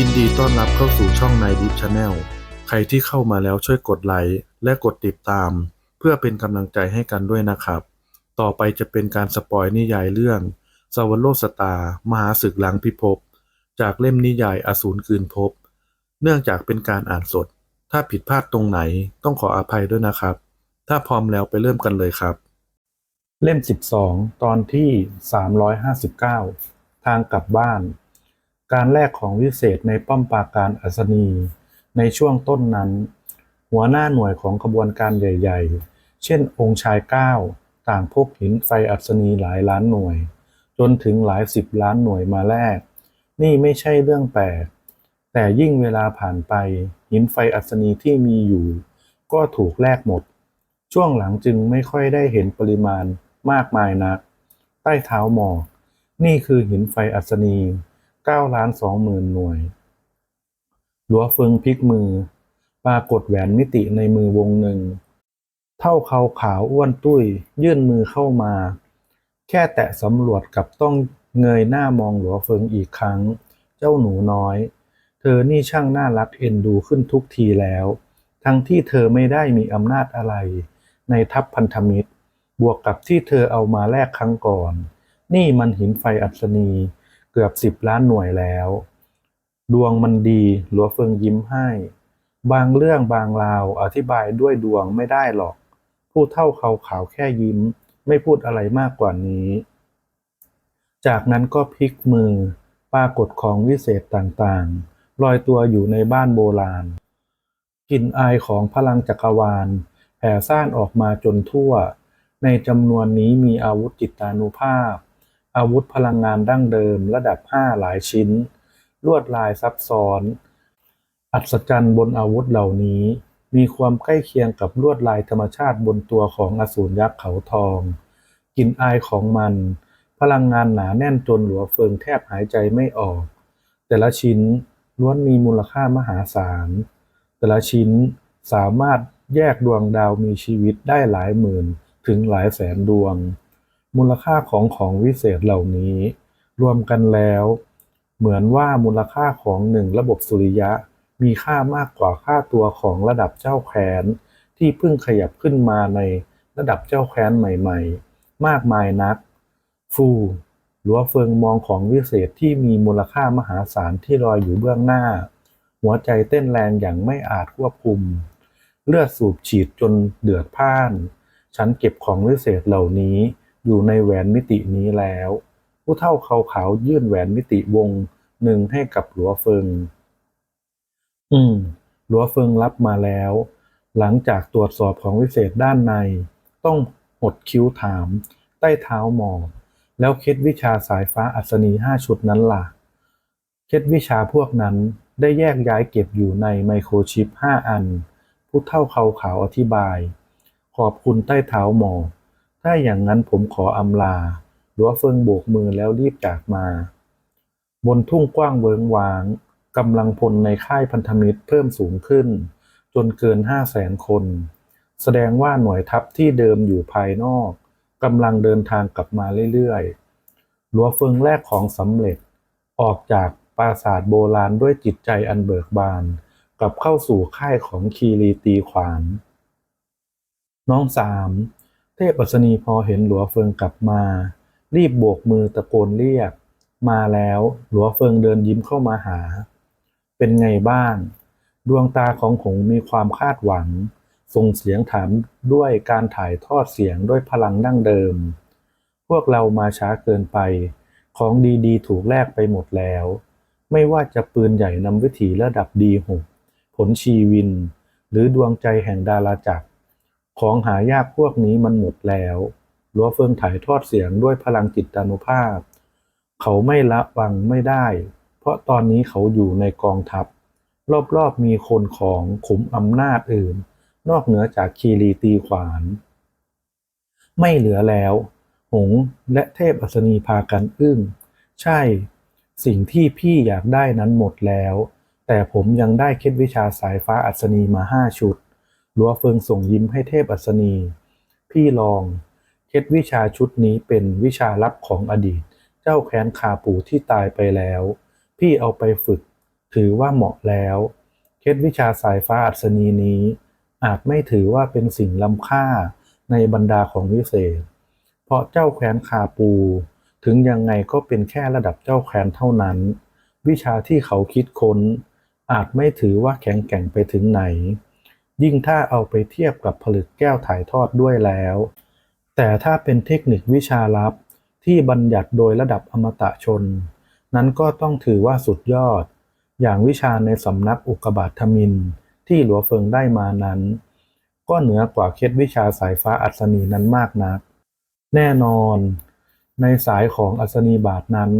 ยินดีต้อนรับเข้าสู่ช่องนายดิฟชาแนลใครที่เข้ามาแล้วช่วยกดไลค์และกดติดตาม เพื่อเป็นกำลังใจให้กันด้วยนะครับ ต่อไปจะเป็นการสปอยนิยายเรื่องสวรรโลสตา มหาศึกหลังพิภพ จากเล่มนิยายอสูรคืนภพ เนื่องจากเป็นการอ่านสด ถ้าผิดพลาดตรงไหนต้องขออภัยด้วยนะครับ ถ้าพร้อมแล้วไปเริ่มกันเลยครับ เล่ม 12 ตอนที่ 359 ทางกลับบ้าน การแลกของวิเศษในป้อมปราการอัศนี ในช่วงต้นนั้น หัวหน้าหน่วยของขบวนการใหญ่ ๆ เช่นองค์ชายเก้าต่างพกหินไฟอัศนีหลายล้านหน่วย จนถึงหลายสิบล้านหน่วยมาแลก นี่ไม่ใช่เรื่องแปลก แต่ยิ่งเวลาผ่านไป หินไฟอัศนีที่มีอยู่ ก็ถูกแลกหมด ช่วงหลังจึงไม่ค่อยได้เห็นปริมาณมากมายนัก ใต้เท้าหมอก นี่คือหินไฟอัศนี 9ล้าน2หมื่นหน่วยหลัวเฟิงพลิกมือ ปรากฏแหวนมิติในมือวงหนึ่ง เท่าเขาขาวอ้วนตุ้ย ยื่นมือเข้ามา แค่แตะสำรวจกับต้องเงยหน้ามองหลัวเฟิงอีกครั้ง เจ้าหนูน้อย เธอนี่ช่างน่ารักเอ็นดูขึ้นทุกทีแล้ว ทั้งที่เธอไม่ได้มีอำนาจอะไร ในทัพพันธมิตร บวกกับที่เธอเอามาแลกครั้งก่อน นี่มันหินไฟอัศนี เกือบสิบล้านหน่วยแล้ว ดวงมันดีหลัวเฟิงยิ้มให้ บางเรื่องบางราวอธิบายด้วยดวงไม่ได้หรอก ผู้เท่าเขาขาวแค่ยิ้ม ไม่พูดอะไรมากกว่านี้ จากนั้นก็พลิกมือปรากฏของวิเศษต่างๆ ลอยตัวอยู่ในบ้านโบราณกลิ่นอายของพลังจักรวาลแผ่ซ่านออกมาจนทั่ว ในจำนวนนี้มีอาวุธจิตานุภาพ อาวุธพลังงานดั้งเดิม ระดับ 5 หลายชิ้น ลวดลายซับซ้อน อัศจรรย์บนอาวุธเหล่านี้ มีความใกล้เคียงกับลวดลายธรรมชาติบนตัวของอสูรยักษ์เขาทองกลิ่นอายของมัน พลังงานหนาแน่นจนหลัวเฟิงแทบหายใจไม่ออก แต่ละชิ้นล้วนมีมูลค่ามหาศาล แต่ละชิ้นสามารถแยกดวงดาวมีชีวิตได้หลายหมื่นถึงหลายแสนดวง มูลค่าของของวิเศษเหล่านี้ รวมกันแล้ว เหมือนว่ามูลค่าของหนึ่งระบบสุริยะ มีค่ามากกว่าค่าตัวของระดับเจ้าแคว้นที่เพิ่งขยับขึ้นมาในระดับเจ้าแคว้นใหม่ ๆ มากมายนัก ฟูหลัวเฟิงมองของวิเศษที่มีมูลค่ามหาศาลที่ลอยอยู่เบื้องหน้า หัวใจเต้นแรงอย่างไม่อาจควบคุม เลือดสูบฉีดจนเดือดพ่าน ฉันเก็บของวิเศษเหล่านี้ อยู่ในแหวนมิตินี้แล้ว ผู้เฒ่าเขาขาวยื่นแหวนมิติวงหนึ่งให้กับหลัวเฟิง อืม หลัวเฟิงรับมาแล้ว หลังจากตรวจสอบของวิเศษด้านใน ต้องหดคิ้วถาม ใต้เท้าหมอบแล้วเคล็ดวิชาสายฟ้าอัศนีห้าชุดนั้นล่ะ เคล็ดวิชาพวกนั้นได้แยกย้ายเก็บอยู่ในไมโครชิปห้าอัน ผู้เฒ่าเขาขาวอธิบาย ขอบคุณใต้เท้าหมอบ ถ้าอย่างนั้นผมขออำลาหลัวเฟิงโบกมือแล้วรีบจากมา บนทุ่งกว้างเวิงวางกำลังพลในค่ายพันธมิตรเพิ่มสูงขึ้น จนเกินห้าแสนคน แสดงว่าหน่วยทัพที่เดิมอยู่ภายนอกกำลังเดินทางกลับมาเรื่อยๆ หลัวเฟิงแรกของสำเร็จ ออกจากปราสาทโบราณด้วยจิตใจอันเบิกบาน กลับเข้าสู่ค่ายของคีรีตีขวาน น้องสาม เทพอัศนีพอเห็นหลัวเฟิงกลับมา รีบโบกมือตะโกนเรียก มาแล้วหลัวเฟิงเดินยิ้มเข้ามาหา เป็นไงบ้าง ดวงตาของหงมีความคาดหวัง ส่งเสียงถามด้วยการถ่ายทอดเสียงด้วยพลังดั้งเดิม พวกเรามาช้าเกินไป ของดีๆ ถูกแลกไปหมดแล้ว ไม่ว่าจะปืนใหญ่นำวิถีระดับดีหกผลชีวิน หรือดวงใจแห่งดาราจักร ของหายากพวกนี้มันหมดแล้วลัวเฟิงถ่ายทอดเสียงด้วยพลังจิตานุภาพ เขาไม่ละวังไม่ได้ เพราะตอนนี้เขาอยู่ในกองทัพ รอบๆมีคนของขุมอำนาจอื่น นอกเหนือจากคีรีตีขวาน ไม่เหลือแล้ว หงส์และเทพอัศนีพากันอึ้ง ใช่ สิ่งที่พี่อยากได้นั้นหมดแล้ว แต่ผมยังได้เคล็ดวิชาสายฟ้าอัศนีมาห้าชุด ลัวเฟิงส่งยิ้มให้เทพอัศนี พี่ลอง เคล็ดวิชาชุดนี้เป็นวิชาลับของอดีต เจ้าแค้นคาปูที่ตายไปแล้ว พี่เอาไปฝึก ถือว่าเหมาะแล้ว เคล็ดวิชาสายฟ้าอัศนีนี้ อาจไม่ถือว่าเป็นสิ่งล้ำค่าในบรรดาของวิเศษ เพราะเจ้าแค้นคาปู ถึงยังไงก็เป็นแค่ระดับเจ้าแค้นเท่านั้น วิชาที่เขาคิดค้น อาจไม่ถือว่าแข็งแกร่งไปถึงไหน ยิ่งถ้าเอาไปเทียบกับผลึกแก้วถ่ายทอดด้วยแล้ว แต่ถ้าเป็นเทคนิควิชาลับที่บัญญัติโดยระดับอมตะชน นั้นก็ต้องถือว่าสุดยอด อย่างวิชาในสำนักอุกกาบาตทมิน ที่หลัวเฟิงได้มานั้น ก็เหนือกว่าเคล็ดวิชาสายฟ้าอัศนีนั้นมากนัก แน่นอน ในสายของอัศนีบาทนั้น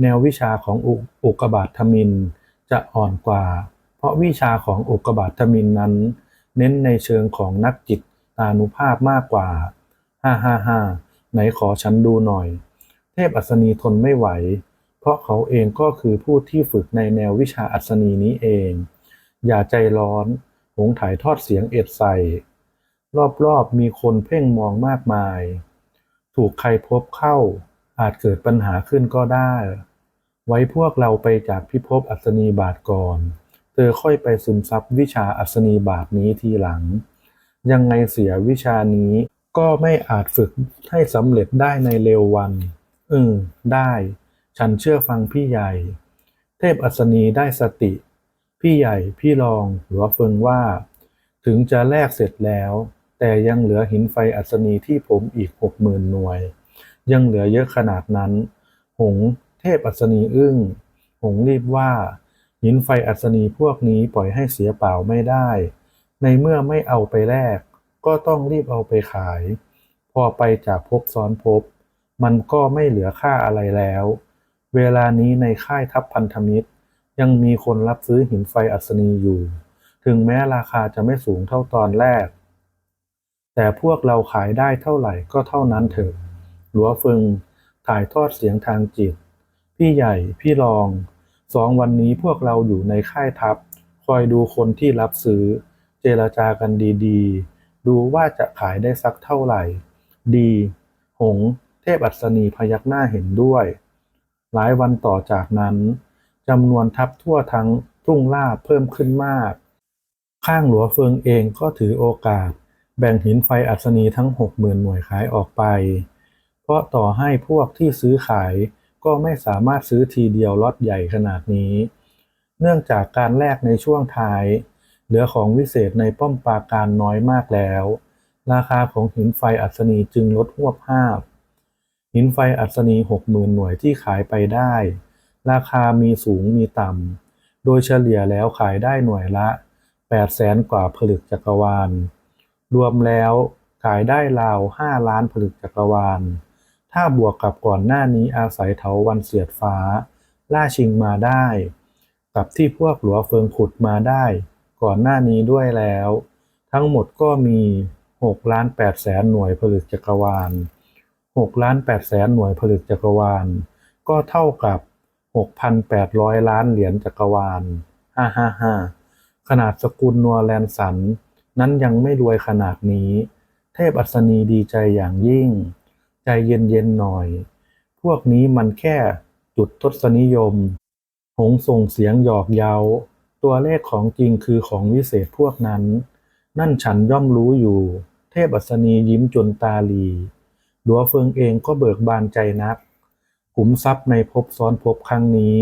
แนววิชาของอุอุกกาบาตทมินจะอ่อนกว่า เพราะวิชาของอุกกาบาตทมินนั้น เน้นในเชิงของนักจิตตานุภาพมากกว่าฮ่าฮ่าฮ่าไหนขอฉันดูหน่อย เทพอัศนีทนไม่ไหว เพราะเขาเองก็คือผู้ที่ฝึกในแนววิชาอัศนีนี้เอง อย่าใจร้อน หงถ่ายทอดเสียงเอ็ดใส่ รอบๆมีคนเพ่งมองมากมาย ถูกใครพบเข้า อาจเกิดปัญหาขึ้นก็ได้ ไว้พวกเราไปจากพิภพอัศนีบาทก่อน เธอค่อยไปซึมซับวิชาอัศนีบาทนี้ทีหลัง ยังไงเสียวิชานี้ก็ไม่อาจฝึกให้สำเร็จได้ในเร็ววัน เอืมได้ ฉันเชื่อฟังพี่ใหญ่ เทพอัศนีได้สติ พี่ใหญ่พี่รองหรือว่าเฟิงว่า ถึงจะแลกเสร็จแล้ว แต่ยังเหลือหินไฟอัศนีที่ผมอีกหกหมื่นหน่วย ยังเหลือเยอะขนาดนั้น หงเทพอัศนีอึ้ง หงรีบว่า หินไฟอัศนีพวกนี้ปล่อยให้เสียเปล่าไม่ได้ ในเมื่อไม่เอาไปแลกก็ต้องรีบเอาไปขาย พอไปจากภพซ้อนภพมันก็ไม่เหลือค่าอะไรแล้ว เวลานี้ในค่ายทัพพันธมิตร ยังมีคนรับซื้อหินไฟอัศนีอยู่ ถึงแม้ราคาจะไม่สูงเท่าตอนแรก แต่พวกเราขายได้เท่าไหร่ก็เท่านั้นเถอะหลัวเฟิงถ่ายทอดเสียงทางจิต พี่ใหญ่พี่รอง สองวันนี้พวกเราอยู่ในค่ายทัพ คอยดูคนที่รับซื้อ เจรจากันดีๆ ดูว่าจะขายได้สักเท่าไหร่ ดี หง เทพอัศนีพยักหน้าเห็นด้วย หลายวันต่อจากนั้นจำนวนทัพทั่วทั้งทุ่งลาบเพิ่มขึ้นมาก ข้างหลัวเฟิงเองก็ถือโอกาส แบ่งหินไฟอัศนีทั้งหกหมื่นหน่วยขายออกไป เพราะต่อให้พวกที่ซื้อขาย ก็ไม่สามารถซื้อทีเดียวล็อตใหญ่ขนาดนี้ เนื่องจากการแลกในช่วงท้าย เหลือของวิเศษในป้อมปราการน้อยมากแล้ว ราคาของหินไฟอัศนีจึงลดหวบห้าบหินไฟอัศนีหกหมื่นหน่วยที่ขายไปได้ ราคามีสูงมีต่ำ โดยเฉลี่ยแล้วขายได้หน่วยละ 8 0 0แสนกว่าผลึกจักรวาล รวมแล้วขายได้ราว 5 ล้านผลึกจักรวาล ถ้าบวกกับก่อนหน้านี้อาศัยเถาวันเสียดฟ้า ล่าชิงมาได้ กับที่พวกหลัวเฟิงขุดมาได้ ก่อนหน้านี้ด้วยแล้ว ทั้งหมดก็มี6ล้าน8แสนหน่วยผลึกจักรวาล6ล้าน8แสนหน่วยผลึกจักรวาล ก็เท่ากับ 6,800 ล้านเหรียญจักรวาลฮ่าฮ่าฮ่าขนาดสกุลนัวแลนสัน นั้นยังไม่รวยขนาดนี้ เทพอัศนีดีใจอย่างยิ่ง ใจเย็นๆหน่อย พวกนี้มันแค่จุดทศนิยม หงส่งเสียงหยอกเย้า ตัวเลขของจริงคือของวิเศษพวกนั้น นั่นฉันย่อมรู้อยู่ เทพอัศนียิ้มจนตาหลีหลัวเฟิงเองก็เบิกบานใจนักขุมทรัพย์ในภพซ้อนภพครั้งนี้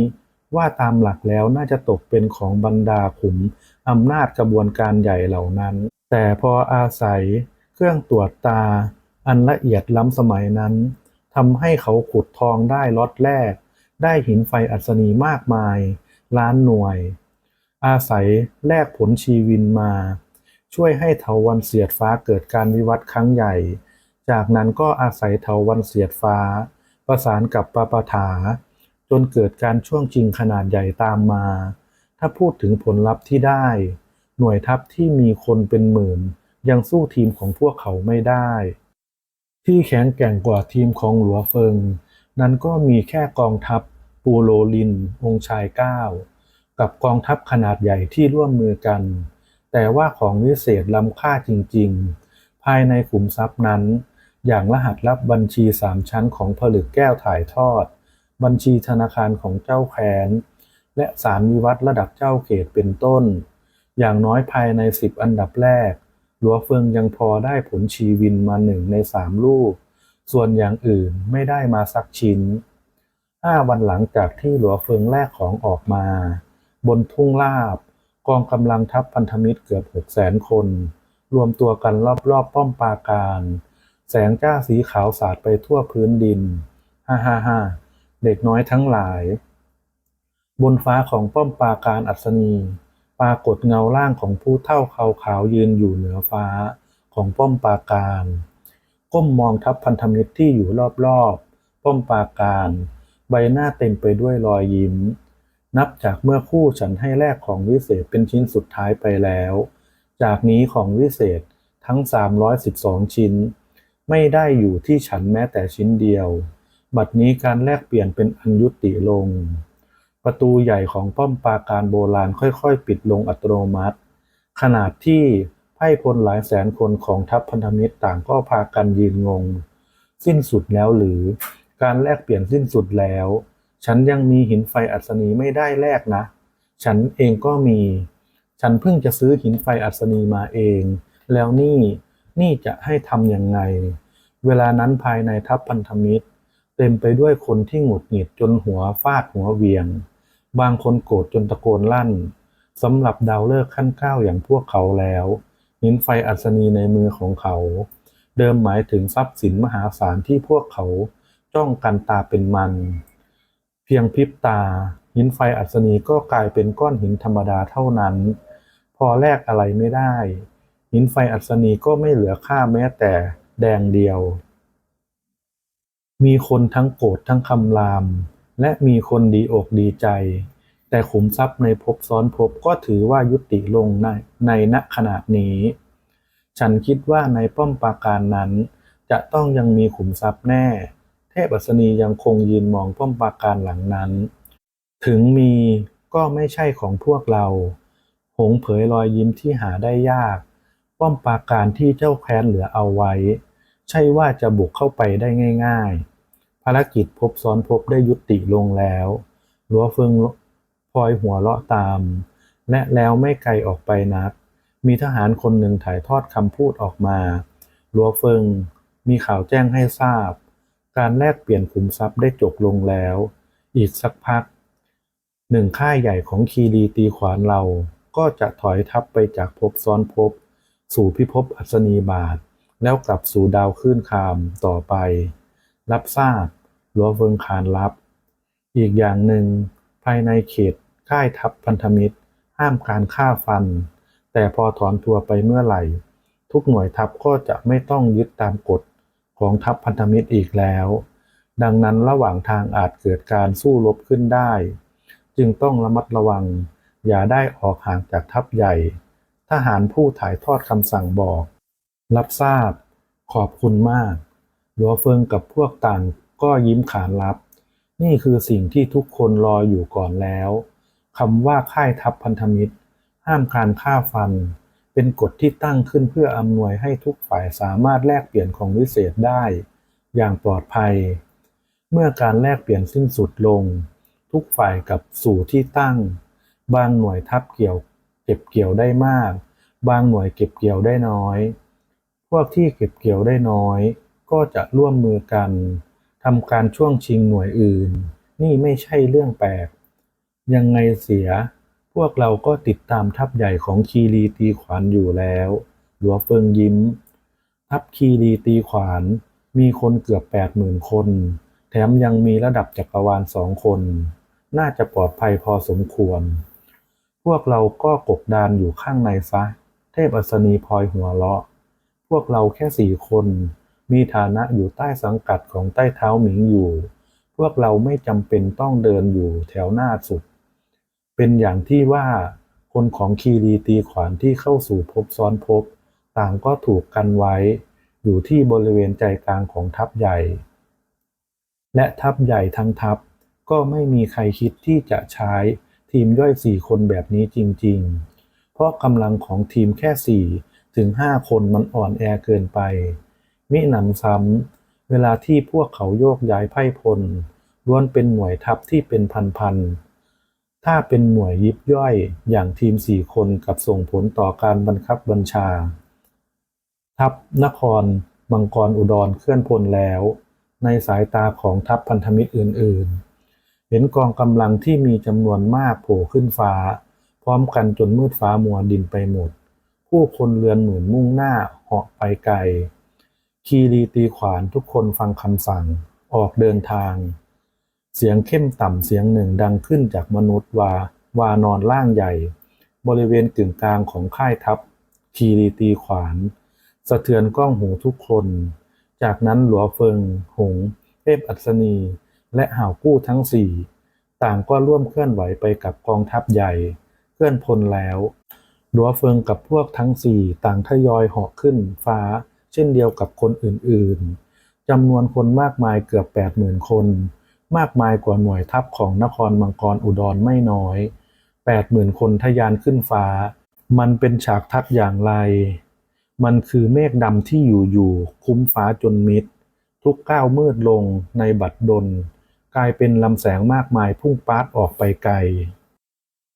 ว่าตามหลักแล้วน่าจะตกเป็นของบรรดาขุมอำนาจกระบวนการใหญ่เหล่านั้น แต่พออาศัยเครื่องตรวจตา อันละเอียดล้ำสมัยนั้นทำให้เขาขุดทองได้ล็อตแรก ได้หินไฟอัศนีมากมาย ล้านหน่วย อาศัยแลกผลชีวินมา ช่วยให้เถาวันเสียดฟ้าเกิดการวิวัฒน์ครั้งใหญ่ จากนั้นก็อาศัยเถาวันเสียดฟ้า ประสานกับปาปาถา จนเกิดการช่วงจริงขนาดใหญ่ตามมา ถ้าพูดถึงผลลัพธ์ที่ได้ หน่วยทัพที่มีคนเป็นหมื่น ยังสู้ทีมของพวกเขาไม่ได้ ที่แข็งแกร่งกว่าทีมของหลัวเฟิง นั้นก็มีแค่กองทัพปูโรลิน องชายเก้ากับกองทัพขนาดใหญ่ที่ร่วมมือกัน แต่ว่าของวิเศษล้ำค่าจริง ๆ ภายในขุมทรัพย์นั้น อย่างรหัสลับบัญชีสามชั้นของผลึกแก้วถ่ายทอด บัญชีธนาคารของเจ้าแค้น และสารวิวัฒน์ระดับเจ้าเขตเป็นต้น อย่างน้อยภายในสิบอันดับแรก หลัวเฟิงยังพอได้ผลชีวินมาหนึ่งในสามลูก ส่วนอย่างอื่นไม่ได้มาสักชิ้นห้าวันหลังจากที่หลัวเฟิงแรกของออกมา บนทุ่งลาบ กองกำลังทัพพันธมิตรเกือบหกแสนคน รวมตัวกันรอบๆป้อมปราการ แสงจ้าสีขาวสาดไปทั่วพื้นดินฮ่าฮ่าฮ่าเด็กน้อยทั้งหลาย บนฟ้าของป้อมปราการอัศนี ปรากฏเงาร่างของผู้เท่าขาวขาวยืนอยู่เหนือฟ้าของป้อมปราการ ก้มมองทัพพันธมิตรที่อยู่รอบๆ ป้อมปราการ ใบหน้าเต็มไปด้วยรอยยิ้ม นับจากเมื่อคู่ฉันให้แลกของวิเศษเป็นชิ้นสุดท้ายไปแล้ว จากนี้ของวิเศษทั้ง 312 ชิ้น ไม่ได้อยู่ที่ฉันแม้แต่ชิ้นเดียว บัดนี้การแลกเปลี่ยนเป็นอันยุติลง ประตูใหญ่ของป้อมปราการโบราณค่อย ๆ ปิดลงอัตโนมัติขนาดที่ไพร่พลหลายแสนคนของทัพพันธมิตรต่างก็พากันยืนงง สิ้นสุดแล้วหรือ การแลกเปลี่ยนสิ้นสุดแล้ว ฉันยังมีหินไฟอัศนีไม่ได้แลกนะ ฉันเองก็มี ฉันเพิ่งจะซื้อหินไฟอัศนีมาเอง แล้วนี่นี่จะให้ทำยังไง เวลานั้นภายในทัพพันธมิตร เต็มไปด้วยคนที่หงุดหงิดจนหัวฟาดหัวเวียง บางคนโกรธจนตะโกนลั่นสำหรับดาวเลิกขั้นเก้าอย่างพวกเขาแล้วหินไฟอัศนีในมือของเขา เดิมหมายถึงทรัพย์สินมหาศาลที่พวกเขาจ้องกันตาเป็นมัน เพียงพริบตา หินไฟอัศนีก็กลายเป็นก้อนหินธรรมดาเท่านั้น พอแลกอะไรไม่ได้ หินไฟอัศนีก็ไม่เหลือค่าแม้แต่แดงเดียว มีคนทั้งโกรธทั้งคำราม และมีคนดีอกดีใจ แต่ขุมทรัพย์ในภพซ้อนภพก็ถือว่ายุติลงในในณขณะนี้ ฉันคิดว่าในป้อมปราการนั้น จะต้องยังมีขุมทรัพย์แน่ เทพอัศนียังคงยืนมองป้อมปราการหลังนั้น ถึงมีก็ไม่ใช่ของพวกเรา หงเผยรอยยิ้มที่หาได้ยาก ป้อมปราการที่เจ้าแค้นเหลือเอาไว้ ใช่ว่าจะบุกเข้าไปได้ง่าย ๆ ภารกิจพบซ้อนพบได้ยุติลงแล้วลัวเฟิงพลอยหัวเราะตาม และแล้วไม่ไกลออกไปนัก มีทหารคนหนึ่งถ่ายทอดคำพูดออกมาลัวเฟิงมีข่าวแจ้งให้ทราบ การแลกเปลี่ยนขุมทรัพย์ได้จบลงแล้ว อีกสักพัก หนึ่งค่ายใหญ่ของคีรีตีขวานเรา ก็จะถอยทัพไปจากภพซ้อนภพสู่พิภพอัศนีบาท แล้วกลับสู่ดาวคลื่นคามต่อไป รับทราบหลัวเฟิงขานรับ อีกอย่างหนึ่ง ภายในเขตค่ายทัพพันธมิตร ห้ามการฆ่าฟัน แต่พอถอนตัวไปเมื่อไหร่ ทุกหน่วยทัพก็จะไม่ต้องยึดตามกฎของทัพพันธมิตรอีกแล้ว ดังนั้นระหว่างทางอาจเกิดการสู้รบขึ้นได้ จึงต้องระมัดระวัง อย่าได้ออกห่างจากทัพใหญ่ ทหารผู้ถ่ายทอดคำสั่งบอก รับทราบ ขอบคุณมาก ลัวเฟิงกับพวกต่างก็ยิ้มขานรับ นี่คือสิ่งที่ทุกคนรออยู่ก่อนแล้วคำว่าค่ายทัพพันธมิตร ห้ามการฆ่าฟัน เป็นกฎที่ตั้งขึ้นเพื่ออำนวยให้ทุกฝ่ายสามารถแลกเปลี่ยนของวิเศษได้ อย่างปลอดภัย เมื่อการแลกเปลี่ยนสิ้นสุดลง ทุกฝ่ายกลับสู่ที่ตั้ง บางหน่วยทัพเกี่ยว เก็บเกี่ยวได้มาก บางหน่วยเก็บเกี่ยวได้น้อย พวกที่เก็บเกี่ยวได้น้อย ก็จะร่วมมือกันทำการช่วงชิงหน่วยอื่น นี่ไม่ใช่เรื่องแปลก ยังไงเสีย พวกเราก็ติดตามทัพใหญ่ของคีรีตีขวานอยู่แล้ว หลัวเฟิงยิ้ม ทัพคีรีตีขวานมีคนเกือบแปดหมื่นคน แถมยังมีระดับจักรวาลสองคน น่าจะปลอดภัยพอสมควร พวกเราก็กบดานอยู่ข้างในซะ เทพอัศนีพลอยหัวเราะ พวกเราแค่สี่คน มีฐานะอยู่ใต้สังกัดของใต้เท้าหมิงอยู่ พวกเราไม่จำเป็นต้องเดินอยู่แถวหน้าสุด เป็นอย่างที่ว่า คนของคีรีตีขวานที่เข้าสู่ภพซ้อนภพต่างก็ถูกกันไว้ อยู่ที่บริเวณใจกลางของทัพใหญ่ และทัพใหญ่ทั้งทัพ ก็ไม่มีใครคิดที่จะใช้ทีมย่อยสี่คนแบบนี้จริง ๆ เพราะกำลังของทีมแค่สี่ถึงห้าคนมันอ่อนแอเกินไป มิหนำซ้ำเวลาที่พวกเขาโยกย้ายไพ่พลล้วนเป็นหน่วยทัพที่เป็นพันๆ ถ้าเป็นหน่วยยิบย่อยอย่างทีมสี่คนกับส่งผลต่อการบังคับบัญชา ทัพนครมังกรอุดรเคลื่อนพลแล้ว ในสายตาของทัพพันธมิตรอื่นๆ เห็นกองกำลังที่มีจำนวนมากโผล่ขึ้นฟ้า พร้อมกันจนมืดฟ้ามัวดินไปหมด ผู้คนเรือนหมื่นมุ่งหน้าเหาะไปไกล คีรีตีขวานทุกคนฟังคำสั่ง ออกเดินทาง เสียงเข้มต่ำเสียงหนึ่งดังขึ้นจากมนุษย์วาวานอนล่างใหญ่ บริเวณกึ่งกลางของค่ายทัพ คีรีตีขวาน สะเทือนกล้องหูทุกคน จากนั้นหลัวเฟิง หง เทพอัศนี และห่าวกู้ทั้งสี่ ต่างก็ร่วมเคลื่อนไหวไปกับกองทัพใหญ่ เคลื่อนพลแล้วหลัวเฟิงกับพวกทั้งสี่ต่างทยอยเหาะขึ้นฟ้า เช่นเดียวกับคนอื่นๆจำนวนคนมากมายเกือบแปดหมื่นคน มากมายกว่าหน่วยทัพของนครมังกรอุดรไม่น้อยแปดหมื่นคนทะยานขึ้นฟ้า มันเป็นฉากทัศน์อย่างไร มันคือเมฆดำที่อยู่ๆคุ้มฟ้าจนมิด ทุกก้าวมืดลงในบัดดล กลายเป็นลำแสงมากมายพุ่งปาดออกไปไกล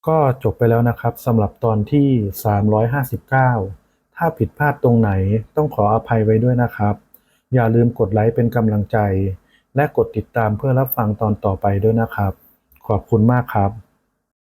ก็จบไปแล้วนะครับสำหรับตอนที่ 359 ถ้าผิดพลาดตรงไหนต้องขออภัยไว้ด้วยนะครับ อย่าลืมกดไลค์เป็นกำลังใจ และกดติดตามเพื่อรับฟังตอนต่อไปด้วยนะครับ ขอบคุณมากครับ